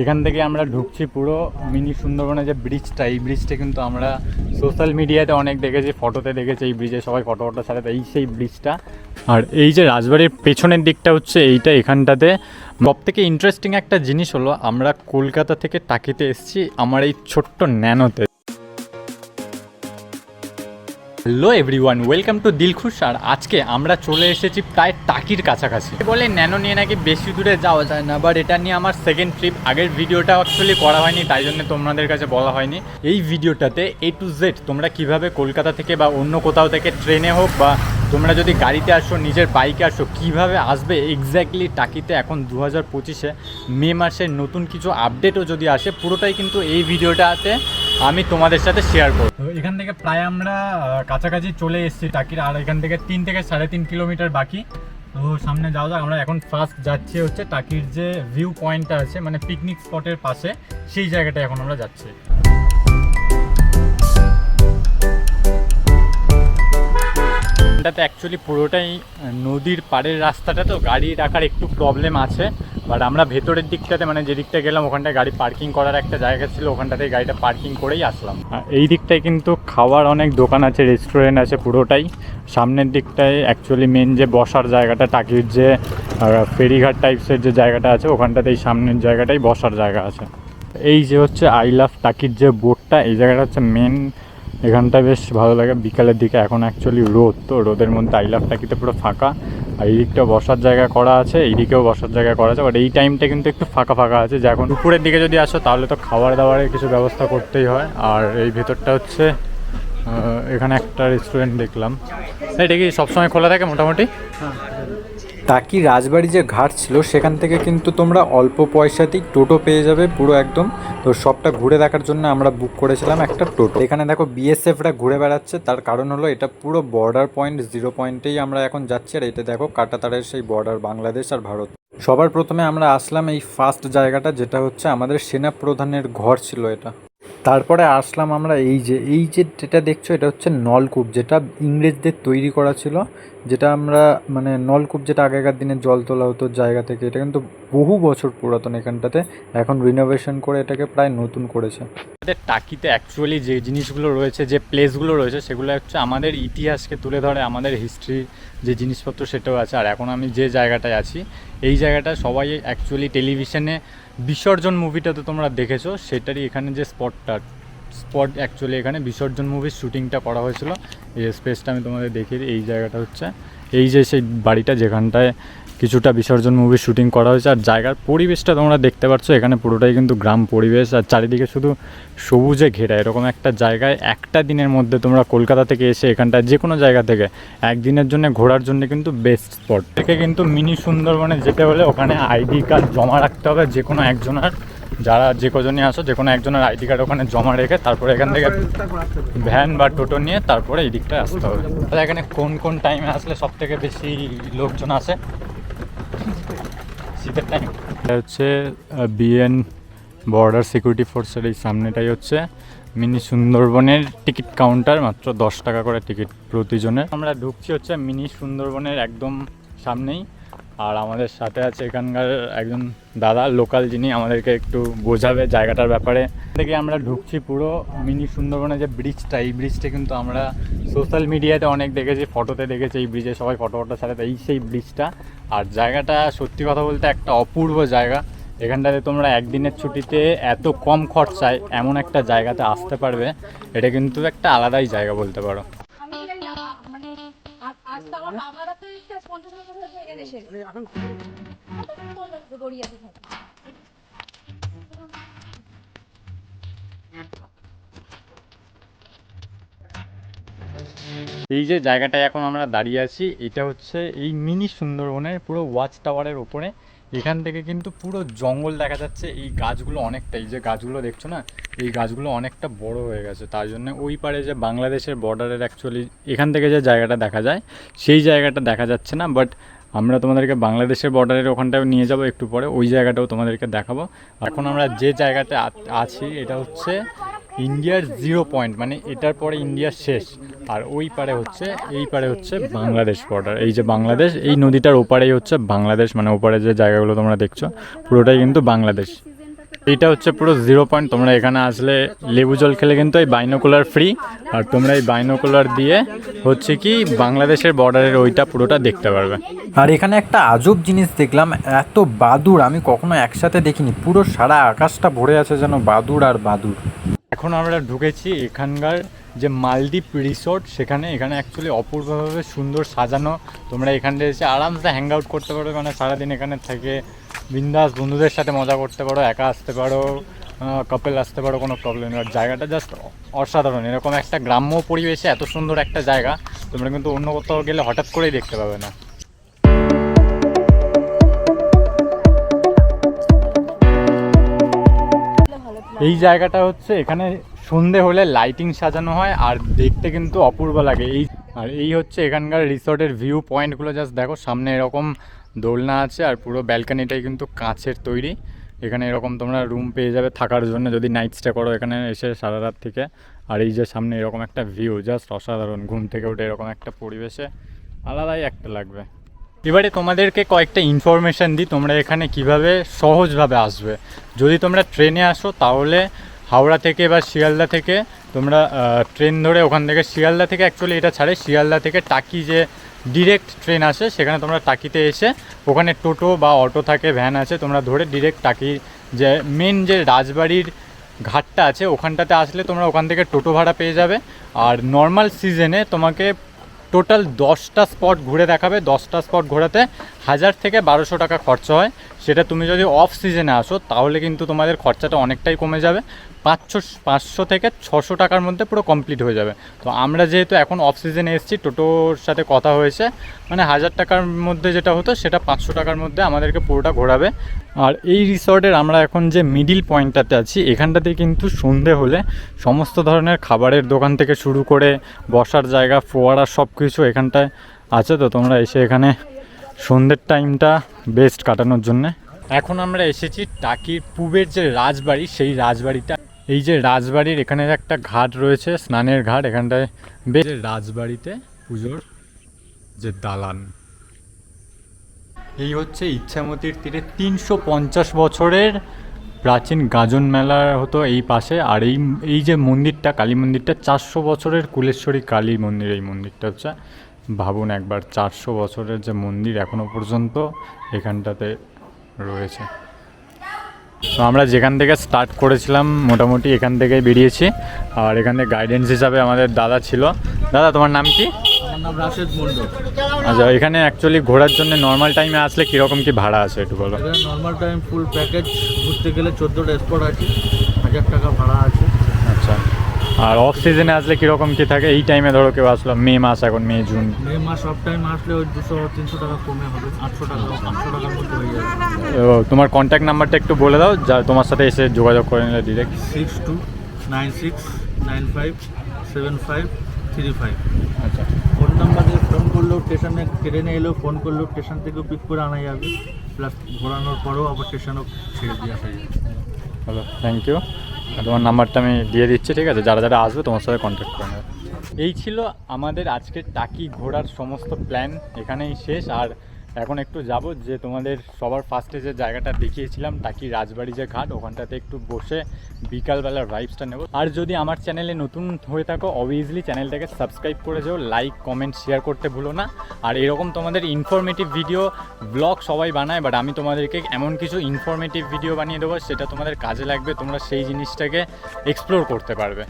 এখান থেকে আমরা ঢুকছি পুরো মিনি সুন্দরবনে যে ব্রিজটা এই ব্রিজটা কিন্তু আমরা সোশ্যাল মিডিয়াতে অনেক দেখেছি ফটোতে দেখেছি এই ব্রিজে সবাই ফটো ফটো ছাড়ে, এই সেই ব্রিজটা আর এই যে রাজবাড়ির পেছনের দিকটা হচ্ছে এইটা, এখানটাতে। সব থেকে ইন্টারেস্টিং একটা জিনিস হলো, আমরা কলকাতা থেকে টাকিতে এসেছি, আমার এই ছোট্ট ন্যানোতে। Hello everyone welcome to Dilkhush আর আজকে আমরা চলে এসেছি প্রায় টাকির কাছাকাছি। বলে ন্যানো নিয়ে নাকি বেশি দূরে যাওয়া যায় না বাট এটা নিয়ে আমার সেকেন্ড ট্রিপ আগের ভিডিওটা অ্যাকচুয়ালি করা হয়নি, তাই জন্য তোমাদের কাছে বলা হয়নি। এই ভিডিওটাতে এ টু জেড তোমরা কীভাবে কলকাতা থেকে বা অন্য কোথাও থেকে ট্রেনে হোক বা তোমরা যদি গাড়িতে আসো, নিজের বাইকে আসো, কীভাবে আসবে এক্স্যাক্টলি টাকিতে এখন দু হাজার পঁচিশে মে মাসের নতুন কিছু আপডেটও যদি আসে, পুরোটাই কিন্তু এই ভিডিওটাতে আমি তোমাদের সাথে শেয়ার করব। এখান থেকে প্রায় আমরা কাছাকাছি চলে এসেছি টাকির আর এখান থেকে তিন থেকে সাড়ে তিন কিলোমিটার বাকি। তো সামনে যাওয়া যাক আমরা এখন ফার্স্ট যাচ্ছি হচ্ছে টাকির যে ভিউ পয়েন্টটা আছে মানে পিকনিক স্পটের পাশে সেই জায়গাটা এখন আমরা যাচ্ছি। এটাতে অ্যাকচুয়ালি পুরোটাই নদীর পাড়ের রাস্তাটা তো গাড়ি রাখার একটু প্রবলেম আছে। বাট আমরা ভেতরের দিকটাতে মানে যে দিকটা গেলাম, ওখানটায় গাড়ি পার্কিং করার একটা জায়গা ছিল ওখানটাতে গাড়িটা পার্কিং করেই আসলাম। এই দিকটায় কিন্তু খাওয়ার অনেক দোকান আছে রেস্টুরেন্ট আছে পুরোটাই। সামনের দিকটায় অ্যাকচুয়ালি মেন যে বসার জায়গাটা, টাকির যে ফেরিঘাট টাইপসের যে জায়গাটা আছে ওখানটাতে এই সামনের জায়গাটাই বসার জায়গা আছে। এই যে হচ্ছে আই লাভ টাকির যে বোর্ডটা এই জায়গাটা হচ্ছে মেন এখানটা বেশ ভালো লাগে। বিকালের দিকে এখন অ্যাকচুয়ালি রোদ, তো রোদের মধ্যে আই লাভ টাকিতে পুরো ফাঁকা। আর এই দিকটা বসার জায়গা করা আছে, এই দিকেও বসার জায়গা করা আছে বাট এই টাইমটা কিন্তু একটু ফাঁকা ফাঁকা আছে। যে এখন দুপুরের দিকে যদি আসো, তাহলে তো খাবার দাবারের কিছু ব্যবস্থা করতেই হয়। আর এই ভেতরটা হচ্ছে এখানে একটা রেস্টুরেন্ট দেখলাম। এটা কি সবসময় খোলা থাকে মোটামুটি? টাকি রাজবাড়ি যে ঘাট ছিল, সেখান থেকে কিন্তু তোমরা অল্প পয়সাতেই টোটো পেয়ে যাবে পুরো একদম। তো সবটা ঘুরে দেখার জন্য আমরা বুক করেছিলাম একটা টোটো। এখানে দেখো বিএসএফরা ঘুরে বেড়াচ্ছে, তার কারণ হলো এটা পুরো বর্ডার পয়েন্ট জিরো পয়েন্টেই আমরা এখন যাচ্ছি। আর এটা দেখো কাটাতারের সেই বর্ডার বাংলাদেশ আর ভারত। সবার প্রথমে আমরা আসলাম এই ফার্স্ট জায়গাটা, যেটা হচ্ছে আমাদের সেনা প্রধানের ঘর ছিল এটা। তারপরে আসলাম আমরা এই যে এই যে যেটা দেখছ এটা হচ্ছে নলকূপ, যেটা ইংরেজদের তৈরি করা ছিল, যেটা আমরা মানে নলকূপ যেটা আগেকার দিনে জল তোলা হতো জায়গা থেকে, এটা কিন্তু বহু বছর পুরাতন এখানটাতে, এখন রিনোভেশন করে এটাকে প্রায় নতুন করেছে। আমাদের টাকিতে অ্যাকচুয়ালি যে জিনিসগুলো রয়েছে, যে প্লেসগুলো রয়েছে, সেগুলো হচ্ছে আমাদের ইতিহাসকে তুলে ধরে, আমাদের হিস্ট্রি যে জিনিসপত্র সেটাও আছে। আর এখন আমি যে জায়গাটায় আছি, এই জায়গাটা সবাই অ্যাকচুয়ালি টেলিভিশনে বিসর্জন মুভিটা তো তোমরা দেখেছ, সেটারই এখানে যে স্পটটা স্পট অ্যাকচুয়ালি এখানে বিসর্জন মুভির শ্যুটিংটা করা হয়েছিল। এই স্পেসটা আমি তোমাদের দেখিয়ে এই জায়গাটা হচ্ছে। এই যে সেই বাড়িটা যেখানটায় কিছুটা বিসর্জন মুভি শ্যুটিং করা হয়েছে, আর জায়গার পরিবেশটা তোমরা দেখতে পাচ্ছ, এখানে পুরোটাই কিন্তু গ্রাম পরিবেশ, আর চারিদিকে শুধু সবুজে ঘেরা, এরকম একটা জায়গায় একটা দিনের মধ্যে তোমরা কলকাতা থেকে এসে এখানটায় যে কোনো জায়গা থেকে একদিনের জন্য ঘোরার জন্য কিন্তু বেস্ট স্পট থেকে কিন্তু মিনি সুন্দরবনে যেতে হলে ওখানে আইডি কার্ড জমা রাখতে হবে যে কোনো একজনের যারা যে কজনই আসো যে কোনো একজনের আইডি কার্ড ওখানে জমা রেখে তারপরে এখান থেকে ভ্যান বা টোটো নিয়ে তারপরে এই দিকটায় আসতে হবে। তাহলে এখানে কোন কোন টাইমে আসলে সব থেকে বেশি লোকজন আসে? শীতের টাইম এটা হচ্ছে বিএন বর্ডার সিকিউরিটি ফোর্সের এই সামনেটাই হচ্ছে। মিনি সুন্দরবনের টিকিট কাউন্টার মাত্র দশ টাকা করে টিকিট প্রতিজনের। আমরা ঢুকছি হচ্ছে মিনি সুন্দরবনের একদম সামনেই। আর আমাদের সাথে আছে এখানকার একজন দাদা, লোকাল যিনি আমাদেরকে একটু বোঝাবে জায়গাটার ব্যাপারে। থেকে আমরা ঢুকছি পুরো মিনি সুন্দরবনের যে ব্রিজটা, এই ব্রিজটা কিন্তু আমরা সোশ্যাল মিডিয়াতে অনেক দেখেছি, ফটোতে দেখেছি এই ব্রিজে, সবাই ফটো ফটো ছাড়াতে এই সেই ব্রিজটা। আর জায়গাটা সত্যি কথা বলতে একটা অপূর্ব জায়গা। এখানটাতে তোমরা একদিনের ছুটিতে এত কম খরচায় এমন একটা জায়গাতে আসতে পারবে, এটা কিন্তু একটা আলাদাই জায়গা বলতে পারো। গড়িয়াতে থাকে। এই যে জায়গাটায় এখন আমরা দাঁড়িয়ে আছি এটা হচ্ছে এই মিনি সুন্দরবনের পুরো ওয়াচ টাওয়ারের ওপরে। এখান থেকে কিন্তু পুরো জঙ্গল দেখা যাচ্ছে। এই গাছগুলো অনেকটা এই যে গাছগুলো দেখছ না এই গাছগুলো অনেকটা বড় হয়ে গেছে। তার জন্য ওই পারে যে বাংলাদেশের বর্ডারের অ্যাকচুয়ালি এখান থেকে যে জায়গাটা দেখা যায় সেই জায়গাটা দেখা যাচ্ছে না বাট আমরা তোমাদেরকে বাংলাদেশের বর্ডারের ওখানটায় নিয়ে যাব একটু পরে, ওই জায়গাটাও তোমাদেরকে দেখাবো। এখন আমরা যে জায়গাতে আছি, এটা হচ্ছে ইন্ডিয়ার জিরো পয়েন্ট মানে এটার পরে ইন্ডিয়ার শেষ। আর ওই পারে হচ্ছে, এই পারে হচ্ছে বাংলাদেশ বর্ডার এই যে বাংলাদেশ, এই নদীটার ওপারেই হচ্ছে বাংলাদেশ মানে ওপারে যে জায়গাগুলো তোমরা দেখছ, পুরোটাই কিন্তু বাংলাদেশ। এইটা হচ্ছে পুরো জিরো পয়েন্ট তোমরা এখানে আসলে লেবু জল খেলে কিন্তু এই বাইনোকুলার ফ্রি আর তোমরা এই বাইনোকুলার দিয়ে হচ্ছে কি বাংলাদেশের বর্ডারের ওইটা পুরোটা দেখতে পারবে। আর এখানে একটা আজব জিনিস দেখলাম এত বাদুর আমি কখনো একসাথে দেখিনি। পুরো সারা আকাশটা ভরে আছে যেন বাদুর আর বাদুর এখন আমরা ঢুকেছি এখানকার যে মালদ্বীপ রিসোর্ট সেখানে এখানে অ্যাকচুয়ালি অপূর্বভাবে সুন্দর সাজানো। তোমরা এখানে এসে আরামসে হ্যাং আউট করতে পারবে মানে সারাদিন এখানে থেকে। বিন্দাস বন্ধুদের সাথে মজা করতে পারো, একা আসতে পারো কাপেল আসতে পারো, কোনো প্রবলেম নেই। জায়গাটা জাস্ট অসাধারণ। এরকম একটা গ্রাম্য পরিবেশে এত সুন্দর একটা জায়গা, তোমরা কিন্তু অন্য কোথাও গেলে হঠাৎ করেই দেখতে পাবে না। এই জায়গাটা হচ্ছে, এখানে সন্ধে হলে লাইটিং সাজানো হয়, আর দেখতে কিন্তু অপূর্ব লাগে। এই আর এই হচ্ছে এখানকার রিসর্টের ভিউ পয়েন্টগুলো জাস্ট দেখো, সামনে এরকম দোলনা আছে আর পুরো ব্যালকানিটাই কিন্তু কাঁচের তৈরি। এখানে এরকম তোমরা রুম পেয়ে যাবে থাকার জন্য যদি নাইট স্টে করো এখানে এসে সারা রাত থেকে। আর এই যে সামনে এরকম একটা ভিউ জাস্ট অসাধারণ, ঘুম থেকে উঠে এরকম একটা পরিবেশে আলাদাই একটা লাগবে। এবারে তোমাদেরকে কয়েকটা ইনফরমেশান দিই, তোমরা এখানে কীভাবে সহজভাবে আসবে। যদি তোমরা ট্রেনে আসো, তাহলে হাওড়া থেকে বা শিয়ালদা থেকে তোমরা ট্রেন ধরে ওখান থেকে শিয়ালদা থেকে অ্যাকচুয়ালি এটা ছাড়ে। শিয়ালদা থেকে টাকি যে ডিরেক্ট ট্রেন আসে, সেখানে তোমরা টাকিতে এসে ওখানে টোটো বা অটো থাকে ভ্যান আছে, তোমরা ধরে ডিরেক্ট টাকি যে মেন যে রাজবাড়ির ঘাটটা আছে, ওখানটাতে আসলে তোমরা ওখান থেকে টোটো ভাড়া পেয়ে যাবে। আর নর্মাল সিজনে তোমাকে টোটাল দশটা স্পট ঘুরে দেখাবে। দশটা স্পট ঘোরাতে হাজার থেকে বারোশো টাকা খরচা হয়। সেটা তুমি যদি অফ সিজনে আসো, তাহলে কিন্তু তোমাদের খরচাটা অনেকটাই কমে যাবে। পাঁচশো পাঁচশো থেকে ছশো টাকার মধ্যে পুরো কমপ্লিট হয়ে যাবে। তো আমরা যেহেতু এখন অফ সিজনে এসেছি, টোটোর সাথে কথা হয়েছে মানে হাজার টাকার মধ্যে যেটা হতো, সেটা পাঁচশো টাকার মধ্যে আমাদেরকে পুরোটা ঘোরাবে। আর এই রিসর্টের আমরা এখন যে মিডিল পয়েন্টটাতে আছি, এখানটাতে কিন্তু সন্ধে হলে সমস্ত ধরনের খাবারের দোকান থেকে শুরু করে বসার জায়গা, ফোয়ারা সব কিছু এখানটায় আছে। তো তোমরা এসে এখানে সন্ধ্যের টাইমটা বেস্ট কাটানোর জন্যে। এখন আমরা এসেছি টাকির পূবের যে রাজবাড়ি, সেই রাজবাড়িটা। এই যে রাজবাড়ির এখানে একটা ঘাট রয়েছে, স্নানের ঘাট। এখানটায় বেশ রাজবাড়িতে পুজোর যে দালান। এই হচ্ছে ইচ্ছামতির তীরে তিনশো পঞ্চাশ বছরের প্রাচীন গাজন মেলা হতো এই পাশে। আর এই এই যে মন্দিরটা, কালী মন্দিরটা, চারশো বছরের কুলেশ্বরী কালী মন্দির, এই মন্দিরটা হচ্ছে। ভাবুন একবার চারশো বছরের যে মন্দির এখনও পর্যন্ত এখানটাতে রয়েছে। তো আমরা যেখান থেকে স্টার্ট করেছিলাম মোটামুটি এখান থেকেই বেরিয়েছি। আর এখানে গাইডেন্স হিসাবে আমাদের দাদা ছিল। দাদা তোমার নাম কি? আচ্ছা এখানে অ্যাকচুয়ালি ঘোরার জন্য নর্মাল টাইমে আসলে কীরকম কি ভাড়া আছে একটু বলো? নর্মাল টাইম ফুল প্যাকেজ ঘুরতে গেলে চোদ্দোটা স্পট আছে হাজার টাকা ভাড়া আছে। আচ্ছা। আর অফ সিজনে আসলে কীরকম কি থাকে? এই টাইমে ধরো কেউ আসলো মে মাস এখন মে জুন। মে মাস সব টাইম আসলে ওই দুশো তিনশো টাকা কমে হবে আটশো টাকা আটশো টাকার মধ্যে হয়ে যাবে। ও, তোমার কন্ট্যাক্ট নাম্বারটা একটু বলে দাও যা তোমার সাথে এসে যোগাযোগ করে নিলে direct six two nine six nine five seven five three five আচ্ছা। ফোন নাম্বার দিয়ে ফোন করলেও স্টেশনে ট্রেনে এলেও ফোন করলেও স্টেশন থেকেও পিক করে আনা যাবে। প্লাস ঘোরানোর পরেও আবার স্টেশনও ছেড়ে দিয়ে আসা যাবে। হ্যালো থ্যাংক ইউ তোমার নাম্বারটা আমি দিয়ে দিচ্ছি, ঠিক আছে? যারা যারা আসবে, তোমার সাথে কন্ট্যাক্ট করে এই ছিল আমাদের আজকের টাকি ঘোরার সমস্ত প্ল্যান এখানেই শেষ। আর এখন একটু যাব, যে তোমাদের সবার ফার্স্টে যে জায়গাটা দেখিয়েছিলাম টাকি রাজবাড়ি যে ঘাট, ওখানটাতে একটু বসে বিকালবেলার ভাইবসটা নেব। আর যদি আমার চ্যানেলে নতুন হয়ে থাকো অবভিয়াসলি চ্যানেলটাকে সাবস্ক্রাইব করে যাও লাইক কমেন্ট শেয়ার করতে ভুলো না। আর এরকম তোমাদের ইনফরমেটিভ ভিডিও ব্লগ সবাই বানায় বাট আমি তোমাদেরকে এমন কিছু ইনফরমেটিভ ভিডিও বানিয়ে দেবো, সেটা তোমাদের কাজে লাগবে, তোমরা সেই জিনিসটাকে এক্সপ্লোর করতে পারবে।